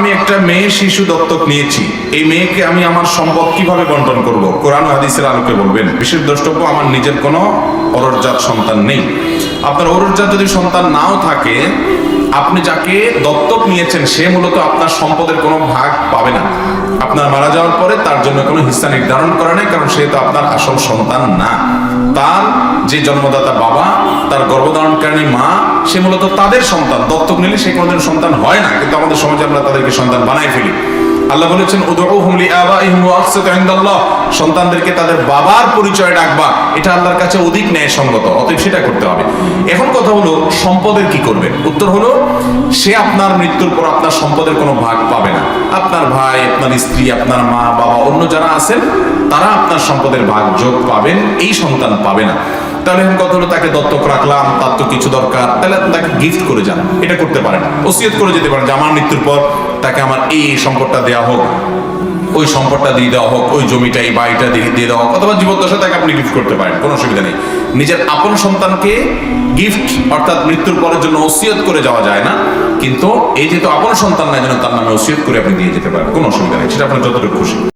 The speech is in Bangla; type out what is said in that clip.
আমি একটা মেয়ে শিশু দত্তক নিয়েছি। এই মেয়েকে আমি আমার সম্পদ কীভাবে বন্টন করব? কোরআন হাদিসের আলোকে বলবেন, বিশেষ দ্রষ্টব্য, আমার নিজের কোনো অরজাত সন্তান নেই। আপনার অরজাত যদি সন্তান নাও থাকে, আপনি যাকে দত্তক নিয়েছেন, সে মূলত আপনার সম্পদের কোনো ভাগ পাবে না। আপনার মারা যাওয়ার পরে তার জন্য কোনো হিস্সা নির্ধারণ করে নাই, কারণ সে তো আপনার আসল সন্তান না। তার যে জন্মদাতা বাবা, তার গর্ভধারণকারী মা সে মূলত তাদের সন্তান। দত্তক নিলে সে কোনোদিন সন্তান হয় না, কিন্তু আমাদের সমাজে আমরা তাদেরকে সন্তান বানাই ফেলি। আল্লাহ বলেছেন সন্তানদেরকে তাদের বাবার পরিচয় ডাকবা, এটা আল্লাহর কাছে অধিক ন্যায়সঙ্গত, অতএব সেটা করতে হবে। এখন কথা হলো, সম্পদের কি করবেন উত্তর হলো, সে আপনার মৃত্যুর পর আপনার সম্পদের কোনো ভাগ পাবে না। আপনার ভাই, আপনার স্ত্রী, আপনার মা, বাবা, অন্য যারা আছেন, তারা আপনার সম্পদের ভাগ যোগ পাবেন, এই সন্তান পাবে না। তাহলে কথা হলো তাকে দত্তক রাখলাম, তার তো কিছু দরকার। তাহলে তাকে গিফট করে যান, এটা করতে পারেন। ওসিয়ত করে যেতে পারেন যে আমার মৃত্যুর পর তাকে আমার এই সম্পদটা দেওয়া হোক, ওই সম্পদটা দিয়ে দেওয়া হোক, ওই জমিটা, এই বাড়িটা দিয়ে দিয়ে দেওয়া হোক, অথবা জীবদ্দশা তাকে আপনি গিফট করতে পারেন, কোনো অসুবিধা নেই। নিজের আপন সন্তানকে গিফট অর্থাৎ মৃত্যুর পরের জন্য ওসিয়ত করে যাওয়া যায় না, কিন্তু এই যেহেতু আপন সন্তান না যেন তার নামে ওসিয়ত করে আপনি দিয়ে যেতে পারেন, কোনো অসুবিধা নেই, সেটা আপনার যতটুকু খুশি।